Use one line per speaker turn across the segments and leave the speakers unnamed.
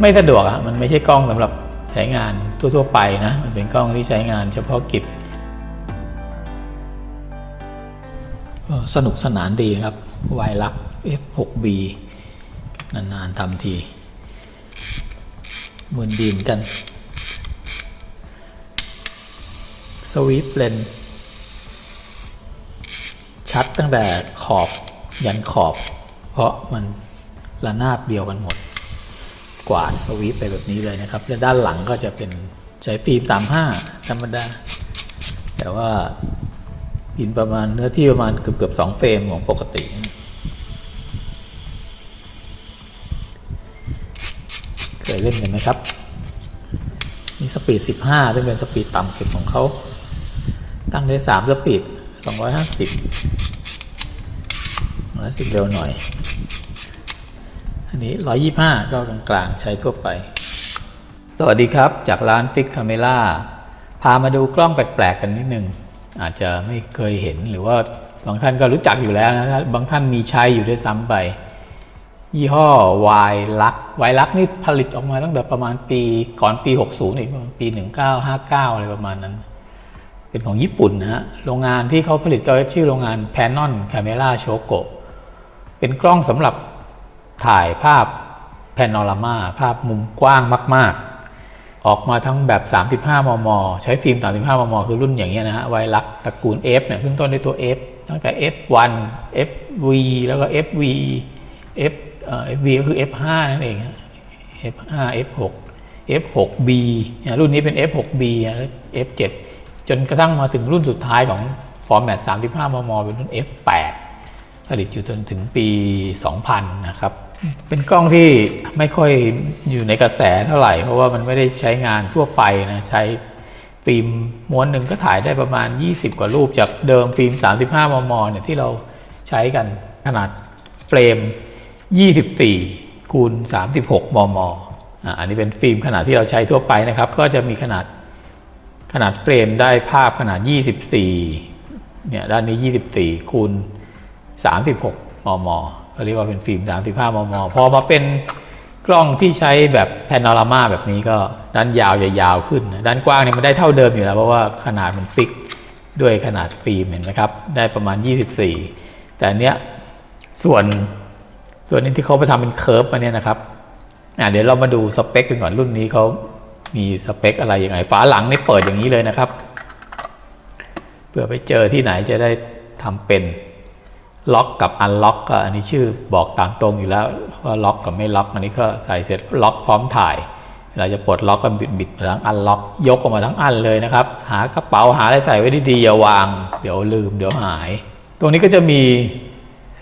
ไม่สะดวกอะมันไม่ใช่กล้องสำหรับใช้งานทั่ว ๆ ไปนะ มันเป็นกล้องที่ใช้งานเฉพาะกิจสนุกสนานดีครับวายลัก F6B นาน ๆทำทีมือนดีมอนกัน สวีปเลนชัดตั้งแต่ขอบยันขอบ เพราะมันระนาบเดียวกันหมด กวาดสวีปไปแบบนี้เลยนะครับและด้านหลังก็จะเป็นใช้ฟิล์ม35 ธรรมดา แต่ว่ากินประมาณเนื้อที่ประมาณเกือบเกือบสองเฟรมของปกติ เคยเล่นกันไหมครับมีสปีด 15 ซึ่งเป็นสปีดต่ำสุดของเขา ตั้งได้ 3 สปีด 250 110เร็วหน่อย อันนี้ 125 ก็กลางๆใช้ทั่วไป สวัสดีครับจากร้านฟิกคาเมล่าพามาดูกล้องแปลกๆกันนิดนึง อาจจะไม่เคยเห็นหรือว่าบางท่านก็รู้จักอยู่แล้วนะครับบางท่านมีใช้อยู่ด้วยซ้ำไป ยี่ห้อวายลักวายลักนี่ผลิตออกมาตั้งแต่ประมาณปีก่อนปี 60 อีกประมาณปี 1959 อะไรประมาณนั้น เป็นของญี่ปุ่นนะฮะโรงงานที่เขาผลิตก็ชื่อโรงงาน Canon Camera Shogo เป็นกล้องสำหรับ ถ่ายภาพแพนอรามาภาพมุมกว้างมาก ๆ ออกมาทั้งแบบ 35 มม ใช้ฟิล์ม 35 มม คือรุ่นอย่างเงี้ยนะฮะไวลักตระกูล F เนี่ยขึ้นต้นด้วยตัว F ตั้งแต่ F1 FV แล้วก็ FV F เอ่อ FV ก็คือ F5 นั่นเอง F5 F6 F6B เนี่ยรุ่นนี้เป็น F6B แล้ว F7 จนกระทั่งมาถึงรุ่นสุดท้ายของฟอร์แมต35 มม เป็นรุ่น F8 ผลิตอยู่จนถึงปี 2000 นะครับ เป็นกล้องที่ไม่ค่อยอยู่ในกระแสเท่าไหร่ เพราะว่ามันไม่ได้ใช้งานทั่วไปนะใช้ฟิล์มม้วนหนึ่งก็ถ่ายได้ประมาณ 20 กว่ารูป จากเดิมฟิล์ม 35 มม เนี่ยที่เราใช้กันขนาดเฟรม 24 คูณ 36 มม อันนี้เป็นฟิล์มขนาดที่เราใช้ทั่วไปนะครับ ก็จะมีขนาดขนาดเฟรมได้ภาพขนาด 24 เนี่ยด้านนี้ 24 คูณ 36 มมเขาเรียกว่าเป็นฟิล์ม 35 มม พอมาเป็นกล้องที่ใช้แบบแพนอรามาแบบนี้ก็ด้านยาวจะยาวขึ้น ด้านกว้างเนี่ยมันได้เท่าเดิมอยู่แล้ว เพราะว่าขนาดมันฟิกด้วยขนาดฟิล์มเห็นไหมครับ ได้ประมาณ 24 แต่อันเนี้ยส่วนส่วนนี้ที่เขาไปทำเป็นเคิร์ฟมาเนี่ยนะครับอะเดี๋ยวเรามาดูสเปคกันก่อนรุ่นนี้เขามีสเปคอะไรยังไงฝาหลังนี่เปิดอย่างนี้เลยนะครับ เพื่อไปเจอที่ไหนจะได้ทำเป็น ล็อกกับอันล็อกก็อันนี้ชื่อบอกตามตรงอยู่แล้วว่าล็อกกับไม่ล็อก อันนี้ก็ใส่เสร็จล็อกพร้อมถ่ายเราจะปลดล็อกก็บิดบิดมาทั้งอันล็อก ยกออกมาทั้งอันเลยนะครับ หากระเป๋าหาอะไรใส่ไว้ดีๆอย่าวาง เดี๋ยวลืมเดี๋ยวหาย ตรงนี้ก็จะมี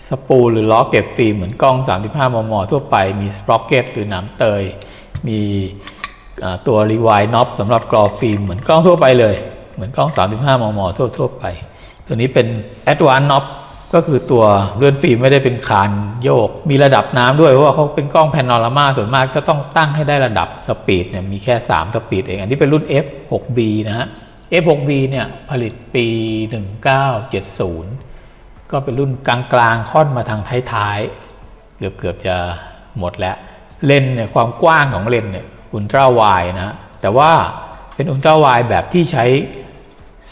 สปูลหรือล้อเก็บฟิล์มเหมือนกล้อง 35 มม ทั่วไปมีสปร็อกเก็ตหรือหน้ำเตย มีตัวรีไวน์น็อปสำหรับกรอฟิล์มเหมือนกล้องทั่วไปเลย เหมือนกล้อง 35 มม ทั่วๆไป ตัวนี้เป็น Advanced Knob ก็คือตัวเลื่อนฟิล์มไม่ได้เป็นคานโยก มีระดับน้ำด้วยเพราะว่าเขาเป็นกล้องแพนอรามาส่วนมากก็ต้องตั้งให้ได้ระดับสปีดเนี่ยมีแค่ 3 สปีดเอง อันนี้เป็นรุ่น F6B นะฮะ F6B เนี่ยผลิตปี 1970 ก็เป็นรุ่นกลางๆค่อนมาทางท้ายๆ เกือบๆจะหมดแล้ว เลนส์เนี่ยความกว้างของเลนส์เนี่ยอุลตร้าไวนะฮะแต่ว่าเป็นอุลตร้าไวแบบที่ใช้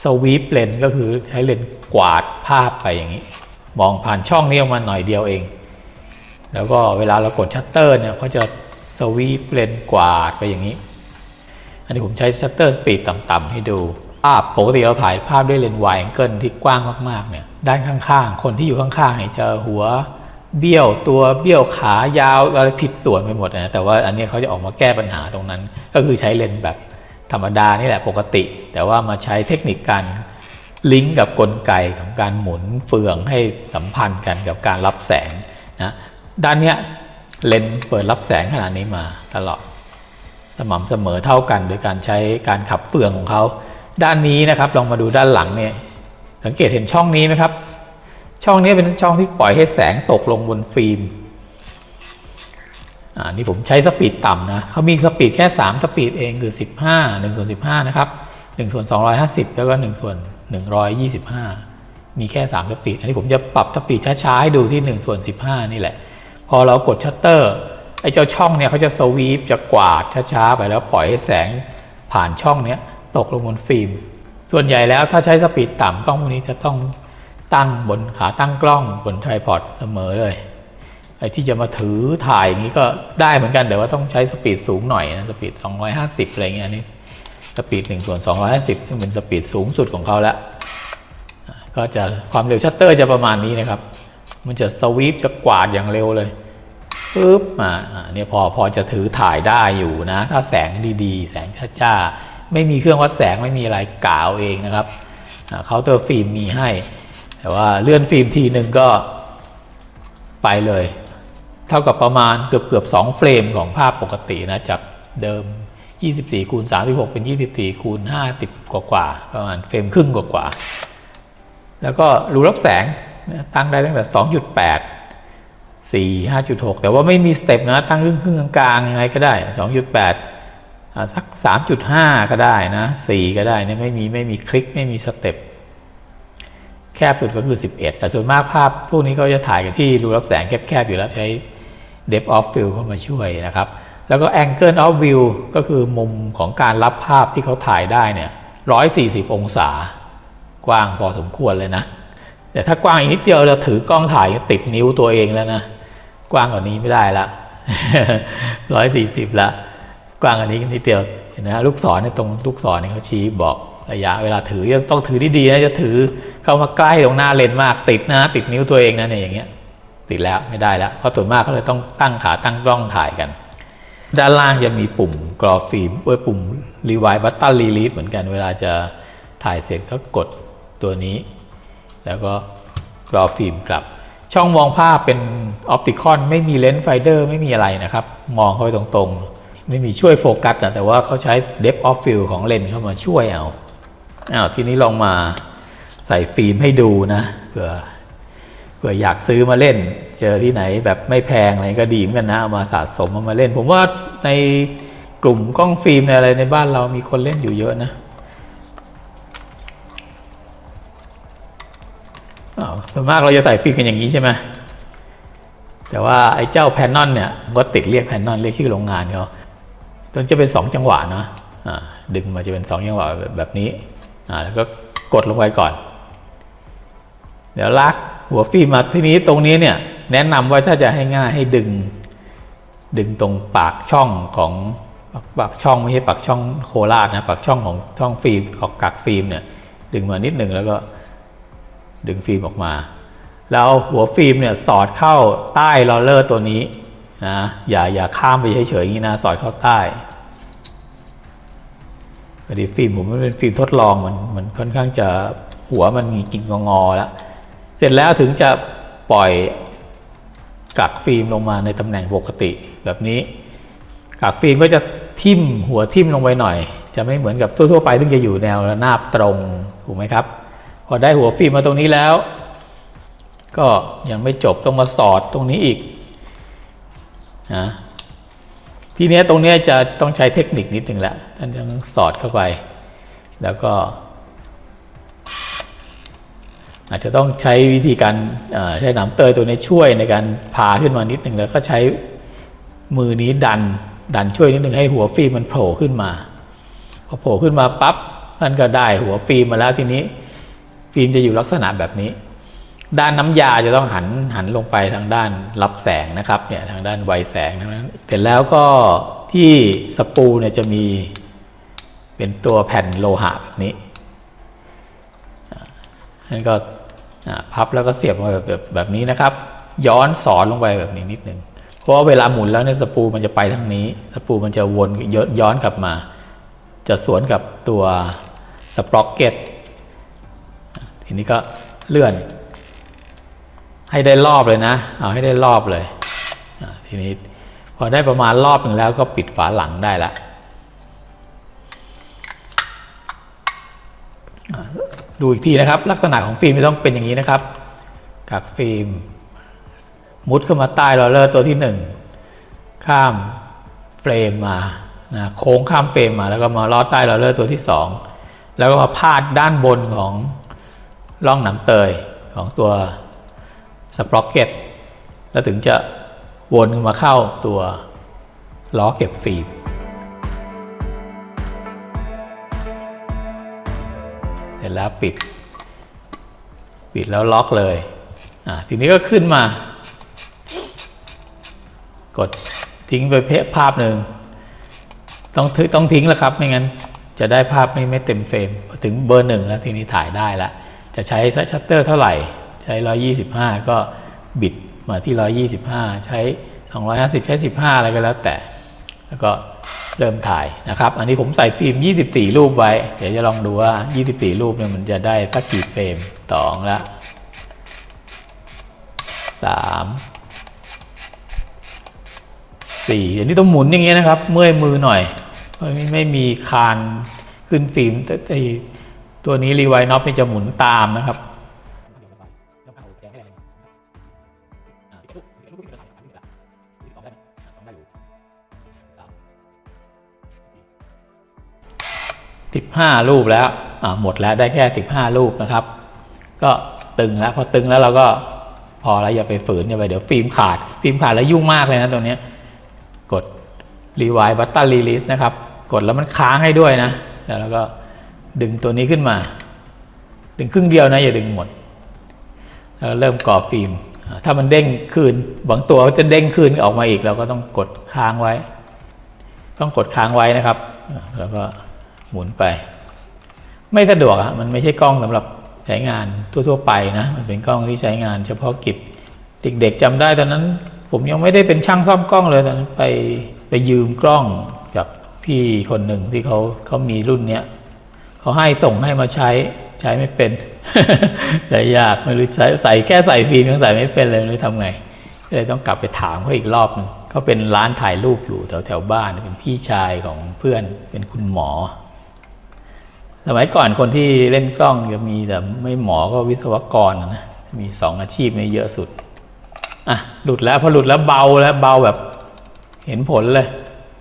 สวีปเลนก็คือใช้เลนกวาดภาพไปอย่างนี้ มองผ่านช่องนี้ออกมาหน่อยเดียวเอง แล้วก็เวลาเรากดชัตเตอร์เนี่ยเขาจะสวีปเลนกวาดไปอย่างนี้ อันนี้ผมใช้ชัตเตอร์สปีดต่ำๆให้ดู ภาพปกติเราถ่ายภาพด้วยเลนส์ไวแองเกิลที่กว้างมากๆเนี่ยด้านข้างๆ คนที่อยู่ข้างๆเนี่ยจะหัวเบี้ยวตัวเบี้ยวขายาวอะไรผิดส่วนไปหมดนะแต่ว่าอันนี้เขาจะออกมาแก้ปัญหาตรงนั้น ก็คือใช้เลนส์แบบ ธรรมดานี่แหละปกติ แต่ว่ามาใช้เทคนิคการลิงก์กับกลไกของการหมุนเฟืองให้สัมพันธ์กันกับการรับแสงนะด้านเนี้ยเลนส์เปิดรับแสงขนาดนี้มาตลอดสม่ำเสมอเท่ากัน โดยการใช้การขับเฟืองของเขาด้านนี้นะครับลองมาดูด้านหลังเนี่ยสังเกตเห็นช่องนี้ไหมครับ ช่องนี้เป็นช่องที่ปล่อยให้แสงตกลงบนฟิล์ม อ่านี่ผมใช้สปีดต่ำนะเขามีสปีดแค่ 3 สปีดเองคือ 15 1ส่วน15 นะครับ1ส่วน250 แล้วก็1ส่วน125 มีแค่ 3 สปีด อันนี้ผมจะปรับสปีดช้าๆให้ดูที่1ส่วน15 นี่แหละ พอเรากดชัตเตอร์ไอ้เจ้าช่องเนี่ยเขาจะสวีปจะกวาดช้าๆ ไปแล้วปล่อยให้แสงผ่านช่องเนี้ยตกลงบนฟิล์ม ส่วนใหญ่แล้วถ้าใช้สปีดต่ำกล้องพวกนี้จะต้องตั้งบนขาตั้งกล้องบนไทรพอดเสมอเลย ที่จะมาถือถ่ายอย่างนี้ก็ได้เหมือนกันแต่ว่าต้องใช้สปีดสูงหน่อยนะสปีด 250 อะไรเงี้ยนี่สปีด1ส่วน250 ซึ่งเป็นสปีดสูงสุดของเขาแล้วก็จะความเร็วชัตเตอร์จะประมาณนี้นะครับ มันจะสวีปจะกวาดอย่างเร็วเลยปึ๊บมาอ่าเนี่ยพอพอจะถือถ่ายได้อยู่นะ ถ้าแสงดีๆ แสงจ้าๆ ไม่มีเครื่องวัดแสงไม่มีอะไรกาวเองนะครับเคาน์เตอร์ฟิล์มมีให้ แต่ว่าเลื่อนฟิล์มทีหนึ่งก็ไปเลย เท่ากับประมาณเกือบเกือบ2เฟรมของภาพปกตินะจากเดิม 24คูณ36 เป็น 24คูณ50 กว่ากว่าประมาณเฟรมครึ่งกว่ากว่าแล้วก็รูรับแสงตั้งได้ตั้งแต่ 2.8 4 5.6 แต่ว่าไม่มีสเต็ปนะตั้งครึ่งครึ่งกลางๆยังไงก็ได้ 2.8 สัก 3.5 ก็ได้นะ 4 ก็ได้นี่ไม่มีไม่มีคลิกไม่มีสเต็ปแคบสุดก็คือ 11 แต่ส่วนมากภาพพวกนี้เขาจะถ่ายกันที่รูรับแสงแคบๆอยู่แล้วใช้ depth of field เข้ามาช่วยนะครับ แล้วก็ angle of view ก็คือมุมของการรับภาพที่เขาถ่ายได้เนี่ย140 องศากว้างพอสมควรเลยนะ แต่ถ้ากว้างอีกนิดเดียวเราถือกล้องถ่ายติดนิ้วตัวเองแล้วนะ กว้างกว่านี้ไม่ได้ละ140ละ กว้างกว่านี้นิดเดียวเห็นไหมลูกศรในยตรงลูกศรเนี่ยเขาชี้บอกระยะ เวลาถือต้องถือดีๆนะจะถือเข้ามาใกล้ตรงหน้าเลนส์มากติดนะติดนิ้วตัวเองนะเนี่ยอย่างเงี้ย ติดแล้วไม่ได้แล้ว เพราะส่วนมากเขาเลยต้องตั้งขาตั้งกล้องถ่ายกัน ด้านล่างจะมีปุ่มกรอฟิล์มเว้ยปุ่ม rewind button release เหมือนกันเวลาจะถ่ายเสร็จก็กดตัวนี้ แล้วก็กรอฟิล์มกลับ ช่องมองภาพเป็นออปติคอนไม่มีเลนส์ไฟเดอร์ไม่มีอะไรนะครับ มองเข้าไปตรงๆ ไม่มีช่วยโฟกัสนะแต่ว่าเขาใช้ depth of field ของเลนส์เข้ามาช่วยเอาอ้าวทีนี้ลองมาใส่ฟิล์มให้ดูนะเผื่อ ผื่ออยากซื้อมาเล่น เจอที่ไหนแบบไม่แพงอะไรก็ดีเหมือนกันนะเอามาสะสมเอามาเล่น ผมว่าในกลุ่มกล้องฟิล์มในอะไรในบ้านเรามีคนเล่นอยู่เยอะนะอ้าวส่วนมากเราจะใส่ฟิล์มกันอย่างนี้ใช่ไหมแต่ว่าไอ้เจ้าแพนนอนเนี่ยก็ติดเรียกแพนนอนเรียกชื่อโรงงานเขาตัวนี้จะเป็น 2 จังหวะนะอ่าดึงมาจะเป็น 2 จังหวะแบบแบบนี้อ่าแล้วก็กดลงไปก่อน เดี๋ยวลาก หัวฟิล์มาทีนี้ตรงนี้เนี่ยแนะนำว่าถ้าจะให้ง่ายให้ดึง ดึงตรงปากช่องของปากช่องไม่ใช่ปากช่องโคราชนะปากช่องของช่องฟิล์มของกักฟิล์มเนี่ยดึงมานิดหนึ่งแล้วก็ดึงฟิล์มออกมา แล้วหัวฟิล์มเนี่ยสอดเข้าใต้ลอเลอร์ตัวนี้นะอย่าอย่าข้ามไปเฉยๆอย่างนี้นะสอดเข้าใต้พอดีฟิล์มผมมันเป็นฟิล์มทดลองมันมันค่อนข้างจะหัวมันมีกิ่งงอๆแล้ว เสร็จแล้วถึงจะปล่อยกักฟิล์มลงมาในตำแหน่งปกติแบบนี้กักฟิล์มก็จะทิ่มหัวทิ่มลงไปหน่อย จะไม่เหมือนกับทั่วๆไปซึ่จะอยู่แนวระนาบตรงถูกไหมครับ พอได้หัวฟิล์มมาตรงนี้แล้ว ก็ยังไม่จบต้องมาสอดตรงนี้อีกนะทีเนี้ยตรงเนี้ยจะต้องใช้เทคนิคนิดหนึ่งแหละท่านต้องสอดเข้าไป แล้วก็ อาจจะต้องใช้วิธีการใช้หนามเตยตัวนี้ช่วยในการพาขึ้นมานิดหนึ่งแล้วก็ใช้มือนี้ดันดันช่วยนิดหนึ่งให้หัวฟิล์มมันโผล่ขึ้นมาพอโผล่ขึ้นมาปั๊บท่านก็ได้หัวฟิล์มมาแล้วทีนี้ฟิล์มจะอยู่ลักษณะแบบนี้ ด้านน้ำยาจะต้องหันหันลงไปทางด้านรับแสงนะครับเนี่ยทางด้านไวแสงนั้นเสร็จแล้วก็ที่สปูเนี่ยจะมีเป็นตัวแผ่นโลหะแบบนี้นั่นก็ พับแล้วก็เสียบมาแบบแบบแบบนี้นะครับ ย้อนสอนลงไปแบบนี้นิดหนึ่งเพราะว่าเวลาหมุนแล้วเนี่ยสปูมันจะไปทางนี้ สปูมันจะวนย้อนย้อนกลับมา จะสวนกับตัวสปร็อกเก็ตทีนี้ก็เลื่อน ให้ได้รอบเลยนะ เอาให้ได้รอบเลยทีนี้พอได้ประมาณรอบหนึ่งแล้วก็ปิดฝาหลังได้ละ ดูอีกทีนะครับ ลักษณะของฟิล์มจะต้องเป็นอย่างนี้นะครับกักฟิล์ม มุดเข้ามาใต้ลอเลอร์ตัวที่หนึ่งข้ามเฟรมมานะโค้งข้ามเฟรมมา แล้วก็มาลอดใต้ลอเลอร์ตัวที่สองแล้วก็มาพาดด้านบนของร่องหนังเตยของตัวสปร็อกเก็ตแล้วถึงจะวนมาเข้าตัวล้อเก็บฟิล์ม ร็จแล้วปิด ปิดแล้วล็อกเลยอ่าทีนี้ก็ขึ้นมา กดทิ้งไปเพภาพหนึ่งต้องทึต้องทิ้งแล้วครับ ไม่งั้นจะได้ภาพไม่ไม่เต็มเฟรมพอถึงเบอร์หนึ่งแล้วทีนี้ถ่ายได้ละจะใช้ชัตเตอร์เท่าไหร่ ใช้ 125 ก็บิดมาที่ 125 ใช้ 250ใช้15 อะไรก็แล้วแต่ แล้วก็เริ่มถ่ายนะครับ อันนี้ผมใส่ฟิล์ม 24 รูปไว้ เดี๋ยวจะลองดูว่า 24 รูปเนี่ยมันจะได้สักกี่เฟรมสองละสามสี่อันนี้ต้องหมุนอย่างเงี้ยนะครับ เมื่อยมือหน่อยเพราะไม่ไม่มีคานขึ้นฟิล์มแต่ตัวนี้รีไวน็อปนี่จะหมุนตามนะครับ สิบห้ารูปแล้วหมดแล้วได้แค่สิบห้ารูปนะครับ ก็ตึงแล้วพอตึงแล้วเราก็พอแล้วอย่าไปฝืนอย่าไปเดี๋ยวฟิล์มขาด ฟิล์มขาดแล้วยุ่งมากเลยนะตรงนี้กดรีไว b บัตเตันรีลิสนะครับ กดแล้วมันค้างให้ด้วยนะ แล้วเราก็ดึงตัวนี้ขึ้นมา ดึงครึ่งเดียวนะ อย่าดึงหมด แล้วเริ่มก่อฟิล์ม ถ้ามันเด้งคืนบางตัวจะเด้งคืนออกมาอีก เราก็ต้องกดค้างไว้ ต้องกดค้างไว้นะครับ แล้วก็ หมุนไป ไม่สะดวกอะมันไม่ใช่กล้องสำหรับใช้งานทั่ว ๆ ไปนะ มันเป็นกล้องที่ใช้งาน เฉพาะกิจ เด็กๆจำได้ตอนนั้น ผมยังไม่ได้เป็นช่างซ่อมกล้องเลยตอนนั้นไปไปยืมกล้องจากพี่คนหนึ่งที่เขาเขามีรุ่นเนี้ยเขาให้ส่งให้มาใช้ใช้ไม่เป็นใช้ยากไม่รู้ใช้ใส่แค่ใส่ฟิล์มยังใส่ไม่เป็นเลยไม่รู้ทำไงก็เลยต้องกลับไปถามเขาอีกรอบหนึงเขาเป็นร้านถ่ายรูปอยู่แถวแถวบ้านเป็นพี่ชายของเพื่อนเป็นคุณหมอ สมัยก่อนคนที่เล่นกล้องจะมีแต่ไม่หมอก็วิศวกรนะมีสองอาชีพนี้เยอะสุดอะหลุดแล้วพอหลุดแล้วเบาแล้วเบาแบบ เห็นผลเลย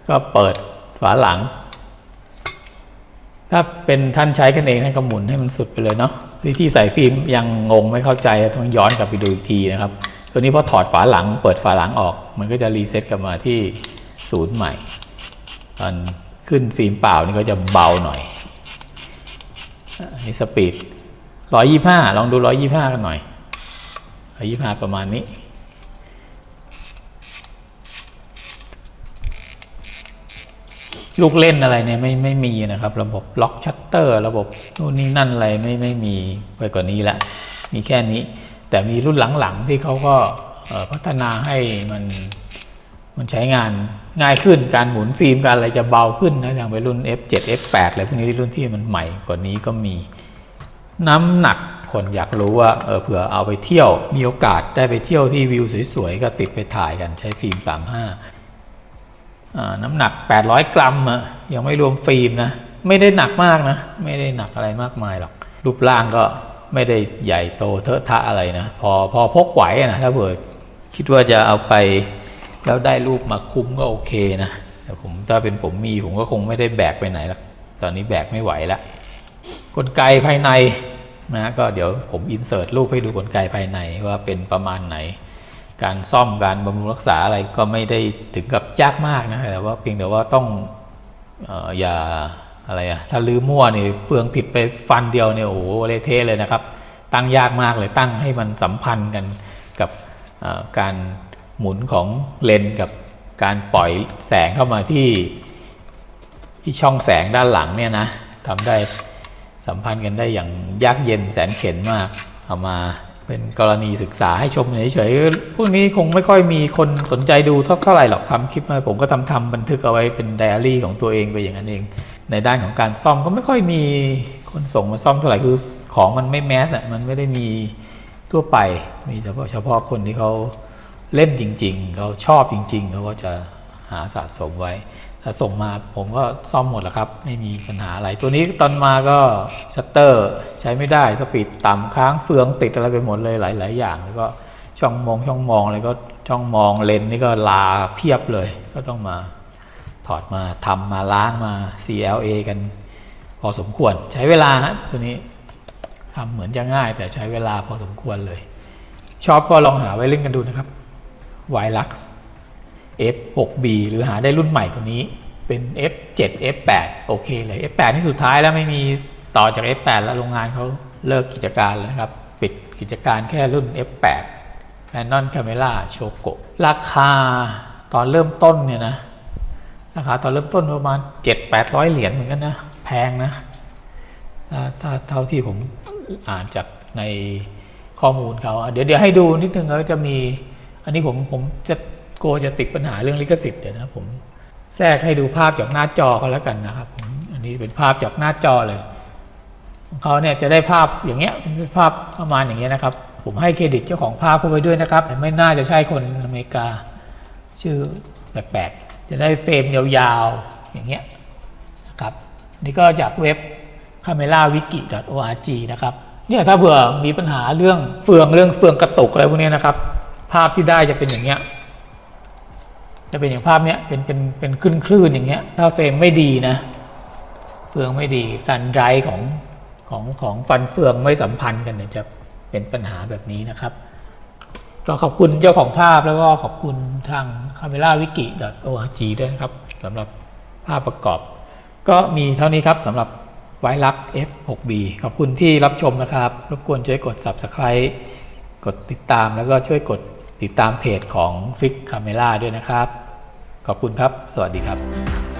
ก็เปิดฝาหลัง ถ้าเป็นท่านใช้กันเองท่านก็หมุนให้มันสุดไปเลยเนาะวิธีใส่ฟิล์มยังงงไม่เข้าใจต้องย้อนกลับไปดูอีกทีนะครับ ตัวนี้พอถอดฝาหลัง เปิดฝาหลังออก มันก็จะรีเซ็ตกลับมาที่ศูนย์ใหม่ตอนขึ้นฟิล์มเปล่านี่ก็จะเบาหน่อย อันนี้สปีดร้อยยี่ห้าลองดูร้อยยี่ห้ากันหน่อยร้อยยี่ห้าประมาณนี้ ลูกเล่นอะไรเนี่ยไม่ไม่มีนะครับ ระบบล็อกชัตเตอร์ ระบบนู่นนี่นั่นอะไรไม่ไม่มีไปกว่านี้ละ มีแค่นี้ แต่มีรุ่นหลังๆที่เขาก็พัฒนาให้มัน มันใช้งานง่ายขึ้นการหมุนฟิล์มการอะไรจะเบาขึ้นนะอย่างไปรุ่น F7 F8 อะไรพวกนี้รุ่นที่มันใหม่กว่านี้ก็มีน้ำหนักคนอยากรู้ว่าเออเผื่อเอาไปเที่ยวมีโอกาสได้ไปเที่ยวที่วิวสวยๆ ก็ติดไปถ่ายกันใช้ฟิล์ม 35อ่าน้ำหนัก 800 กรัมอะยังไม่รวมฟิล์มนะ ไม่ได้หนักมากนะ ไม่ได้หนักอะไรมากมายหรอก รูปร่างก็ไม่ได้ใหญ่โตเทอะทะอะไรนะ พอพอพกไหวนะถ้าเผื่อคิดว่าจะเอาไป แล้วได้รูปมาคุ้มก็โอเคนะแต่ผมถ้าเป็นผมมีผมก็คงไม่ได้แบกไปไหนหรอกตอนนี้แบกไม่ไหวแล้วกลไกภายในนะก็เดี๋ยวผมอินเสิร์ตรูปให้ดูกลไกภายในว่าเป็นประมาณไหน การซ่อมการบำรุงรักษาอะไรก็ไม่ได้ถึงกับยากมากนะแต่ว่าเพียงแต่ว่าต้องอออย่าอะไรอะถ้าลืมมั่วเนี่ยเฟืองผิดไปฟันเดียวเนี่ยโอ้โหเละเทะเลยนะครับ ตั้งยากมากเลยตั้งให้มันสัมพันธ์กันกับการ หมุนของเลนกับการปล่อยแสงเข้ามาที่ที่ช่องแสงด้านหลังเนี่ยนะทำได้สัมพันธ์กันได้อย่างยากเย็นแสนเข็นมาก เอามาเป็นกรณีศึกษาให้ชมเฉยๆพวกนี้คงไม่ค่อยมีคนสนใจดูเท่าเท่าไหร่หรอกทำคลิปมาผมก็ทำทำบันทึกเอาไว้เป็นไดอารี่ของตัวเองไปอย่างนั้นเอง ในด้านของการซ่อมก็ไม่ค่อยมีคนส่งมาซ่อมเท่าไหร่คือของมันไม่แมสอะมันไม่ได้มีทั่วไปมีเฉพาะเฉพาะคนที่เขา เล่นจริง ๆ เขาชอบจริง ๆ เขาก็จะหาสะสมไว้ถ้าส่งมาผมก็ซ่อมหมดแล้วครับ ไม่มีปัญหาอะไร ตัวนี้ตอนมาก็ชัตเตอร์ใช้ไม่ได้สปีดต่ำค้างเฟืองติดอะไรไปหมดเลยหลาย ๆ อย่าง แล้วก็ช่องมองช่องมองอะไรก็ช่องมองเลนนี่ก็ลาเพียบเลย ก็ต้องมาถอดมาทำมาล้างมา CLA กันพอสมควรใช้เวลาฮะตัวนี้ทำเหมือนจะง่ายแต่ใช้เวลาพอสมควรเลย ชอบก็ลองหาไว้เล่นกันดูนะครับ y l u x F6B หรือหาได้รุ่นใหม่กว่านี้เป็น F7 F8 โอเคเลย F8 นี่สุดท้ายแล้วไม่มีต่อจาก F8 แล้วโรงงานเขาเลิกกิจการแล้วนะครับ ปิดกิจการแค่รุ่น F8 Canon Camera Choco ราคาตอนเริ่มต้นเนี่ยนะราคาตอนเริ่มต้นประมาณ 7-800 เหรียญเหมือนกันนะ แพงนะถ้าเท่าที่ผมอ่านจากในข้อมูลเขา เดี๋ยวเดี๋ยวให้ดูนิดนึงแล้วจะมี อันนี้ผมผมจะกลัวจะติดปัญหาเรื่องลิขสิทธิ์เดี๋ยวนะผมแทรกให้ดูภาพจากหน้าจอเขาแล้วกันนะครับผมอันนี้เป็นภาพจากหน้าจอเลยของเขาเนี่ยจะได้ภาพอย่างเงี้ยเป็นภาพประมาณอย่างเงี้ยนะครับ ผมให้เครดิตเจ้าของภาพเข้าไปด้วยนะครับแต่ไม่น่าจะใช่คนอเมริกา ชื่อแปลกๆจะได้เฟรมยาวๆอย่างเงี้ยนะครับนี่ก็จากเว็บ camerawiki.org นะครับเนี่ยถ้าเผื่อมีปัญหาเรื่องเฟืองเรื่องเฟืองกระตุกอะไรพวกนี้นะครับ ภาพที่ได้จะเป็นอย่างเงี้ย จะเป็นอย่างภาพเนี้ยเป็นเป็นเป็นคลื่นคลื่นๆอย่างเงี้ย ถ้าเฟรมไม่ดีนะเฟืองไม่ดีการไรฟ์ของของของฟันเฟืองไม่สัมพันธ์กันเนี่ยจะเป็นปัญหาแบบนี้นะครับ ก็ขอบคุณเจ้าของภาพแล้วก็ขอบคุณทาง camerawiki.org ด้วยนะครับสำหรับภาพประกอบ ก็มีเท่านี้ครับสำหรับไวรัก F6B ขอบคุณที่รับชมนะครับ รบกวนช่วยกด Subscribe กดติดตามแล้วก็ช่วยกด ติดตามเพจของ f i กคาเมล่าด้วยนะครับ ขอบคุณครับ สวัสดีครับ